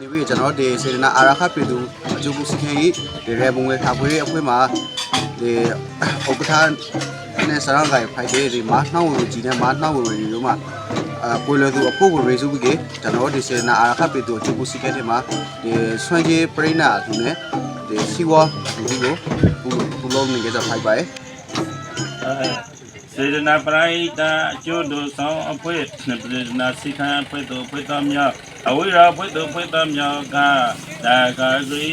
ဒီပြီးကျွန်တော်ဒီစေတနာအာရခပြည်သူအကျိုးပြုစီခင်ကြီးဒီရဲဘုံငယ်ခါပွေးအဖွဲ့မှာဒီဥက္ကဋ္ဌနဲ့စရန်ကိုင်ဖိုက်တဲ့ဒီမနှောင်းဝူကြီးနဲ့မနှောင်းဝူရီတို့မှာအပွေလို့သူအဖို့ကိုရေစုပြီးကကျွန်တော်ဒီစေတနာအာရခပြည်သူအကျိုးပြုစီခင်တဲ့မှာဒီဆွမ်းကြီးပရိနာသူနဲ့ဒီစီဝါဒီကိုပူလုံးနေကြဖိုက်ပါရဲ့ စေတနာပရိဒာအကျိုးတို့ဆောင်အဖွဲ့စေတနာစိခံအဖွဲ့တို့အဖွဲ့သားများအဝိရာအဖွဲ့တို့အဖွဲ့သားများကဒါကရီ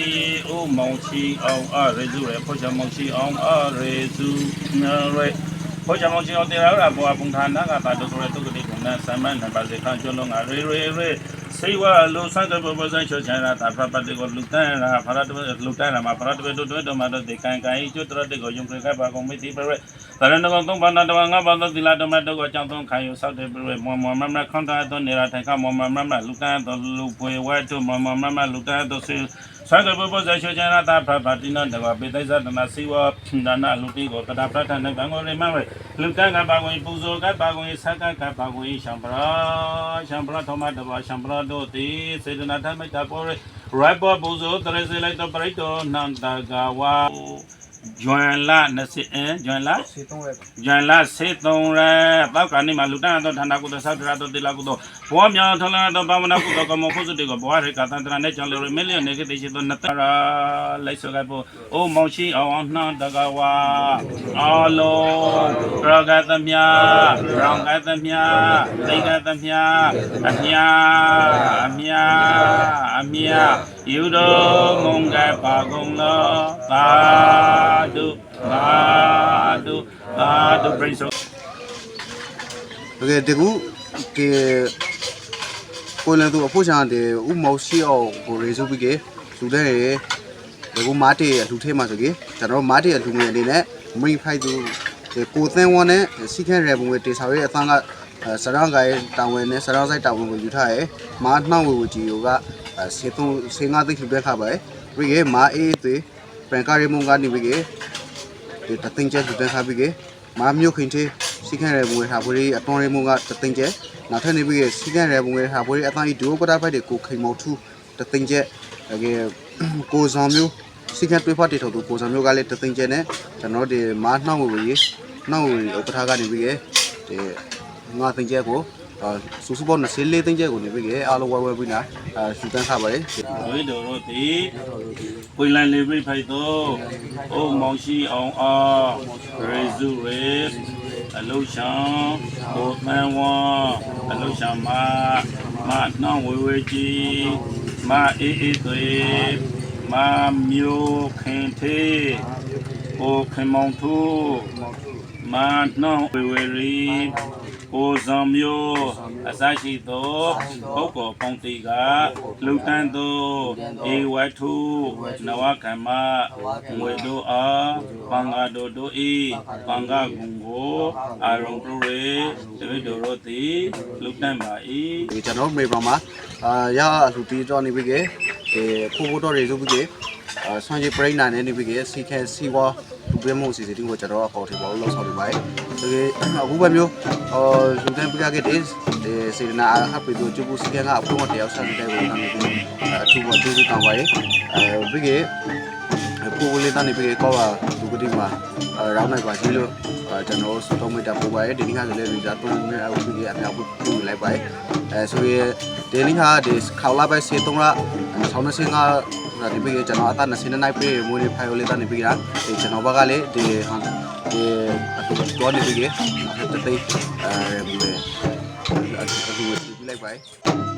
ဥမောင်ချီအောင်အရေစုရဖို့ချမောင်ချီအောင်အရေစုရဲဖို့ချမောင်ချီအောင်တရားရဘောပုံဌာနကပါတို့ရတုတ်တိကုဏဆမန်နပါစေခံကျွလုံးငါရေရေရေ စေဝလူဆန်းကပပဇန်ချောချာတာဖပတိကိုလူတန်ရာဖရတ်လူတန်ရာမှာဖရတ်တို့တို့တို့မှာတော့ဒီကန်ကန်ကျွတ်တရတဲ့ကိုယုံကြည်ကပါကုန်မိတိပရဲသရဏကောင်သုံးပါးနာတဝငါးပါးသောသီလဓမ္မတို့ကိုအကြောင်းသုံးခံယူဆောက်တဲ့ပရဲမောမောမမခန္ဓာသောနေရာထိုင်ခမောမောမမလူတန်သောလူပွေဝဲတို့မောမောမမလူတန်သောစေ ဆံကပပဇန်ချောချာတာဖပတိနောတကပိသိဇတနာစီဝဒါနလူတိကိုတတာပဋ္ဌာနကံကိုရမဝဲလူတန်ကပါကုန်ပူဇော်ကပါကုန်ဆက်ကကပါကုန်ရှံပရာရှံပရာသောမတဘာရှံပရာတို့တိစေတနာထမိတ်တာပေါ်ရိုက်ပေါ်ပူဇော်တရစေလိုက်တော့ပရိတောနန္တကဝါ ဂျွန်လာ20အင်းဂျွန်လာစေတုံးရဲဂျန်လာစေတုံရတောက်ကနေမှာလူတန်းတော့ဌာနကုသသတ္တရတော့တိလာကုသဘောမြောင်ထလန်တော့ဘာဝနာကုသကမောဖို့စတေကဘောရကတန္တရနဲ့ကြောင့်လေမီလီယံနေကတိရှိတော့နတရာလိုက်စကပေါ်အိုမောင်ရှိအောင်နှံတကဝါအလုံးရဂတမြရောင်ကတမြသိကတမြအမြအမြအမြယူတော်မုံကပါကုန်သောသာဓုသာဓုသာဓုပြိဿတကယ်တကူကေကိုလန်သူအဖို့ချာတဲ့ဥမောရှိအောင်ကိုရေစုပြီးကေလူတဲ့ရေဒီကူမားတေအလူထဲမှာဆိုကေကျွန်တော်မားတေအလူငယ်အနေနဲ့မိဖိုက်သူကိုသင်းဝန်းနဲ့စီခဲရေဘုံဝတေစာရဲ့အသံကစရောင်းကရဲ့တာဝန်နဲ့စရောင်းဆိုင်တာဝန်ကိုယူထားရဲမားနှောင်းဝေဝကြီးကိုက စေသုံးစေငါသိလှတဲ့ခါပါရဲ့ပြီးကေမားအေးသေးပရန်ကာရီမုန်ကနေပြီးကေဒီတသိန်းကျဲလှတဲ့ခါပြီးကေမားမျိုးခင်သေးစီခန့်ရဲပုံဝေထားဖို့အတော်ရဲမုန်ကတသိန်းကျဲနောက်ထပ်နေပြီးကေစီခန့်ရဲပုံဝေထားဖို့အသံဤဒူကတာဖိုက်တွေကိုခိန်မောထူတသိန်းကျဲတကယ်ကိုဆောင်မျိုးစီခန့်တွေးဖတ်တေထုတ်သူကိုဆောင်မျိုးကလည်းတသိန်းကျဲနဲ့ကျွန်တော်ဒီမားနှောင်းဝေကြီးနှောင်းဝေဥပထာကနေပြီးကေဒီငါသိန်းကျဲကို စူစူပေါ်24သိန်းကျဲကိုနေပြီးကေအားလုံးဝဲဝဲပြီးနာရှူတန်းခပါတယ်ဝိတော်တို့သည်ပွေလန်လေးပြိဖိုက်သောအိုမောင်ရှိအောင်အားရေစုရေအလုရှံဘုသံဝါအလုရှံမမနှောင်းဝေဝေကြီးမအေးအေးသွေမမျိုးခင်သေးဘိုခင်မောင်သူ မနှောင်းဝေဝေရီကိုဇံမျိုးအစရှိသောပုဂ္ဂိုလ်ပေါင်းတိကလူတန်းသောဧဝထုနဝကမ္မငွေတို့အားပင်္ဂါတို့တို့ဤပင်္ဂါဂုံကိုအာရုံပြုရေတပိတော်တို့သည်လူတန်းပါ၏ဒီကျွန်တော်မေပါမှာအာရလူတီတော့နေပြီးကေဒီဖိုးဖိုးတော့ရေစုပြီးကေအာဆွမ်းကြီးပရိနာနဲ့နေပြီးကေစီခဲစီဝါလူ ပြမို့စီစီတင်ကိုကျွန်တော်အပေါ်ထေပါလို့ဆောက်နေပါတယ်ဒီအခုပဲမျိုးအော်လူတန်းပြခဲ့တဲ့ဒီစေနာအားဟပ်ပြီးတော့ကျူစီခဲကအဖို့မတယောက်ဆက်တဲ့ကိုကနေပြီးအထူးအထူးကောင်းပါတယ်အဲပြီးကေကိုကိုလေးတန်းနေပြီးကေကောပါလူကတိမှာရောင်းနိုင်ပါကြီးလို့ကျွန်တော်စတော့မိတာပို့ပါတယ်ဒီနေ့ကလည်းရီဒါတုံးနေအခုကြီးအများကြီးပြုလိုက်ပါတယ်အဲဆိုရင်ဒီနေ့ကဒီခေါလာပဲစေတုံးလားဆောင်းနေစင်က ဒီပြီးကျွန်တော်အသက်20နှစ်ပြည့်မွေးနေ့ဖိုင်ယိုလေးတန်းနေပြီးတာဒီကျွန်တော်ဘက်ကလည်းဒီဟာဒီအခုတော့နေပြီးတသိအဲဘူးလေအခုအခုပြလိုက်ပါတယ်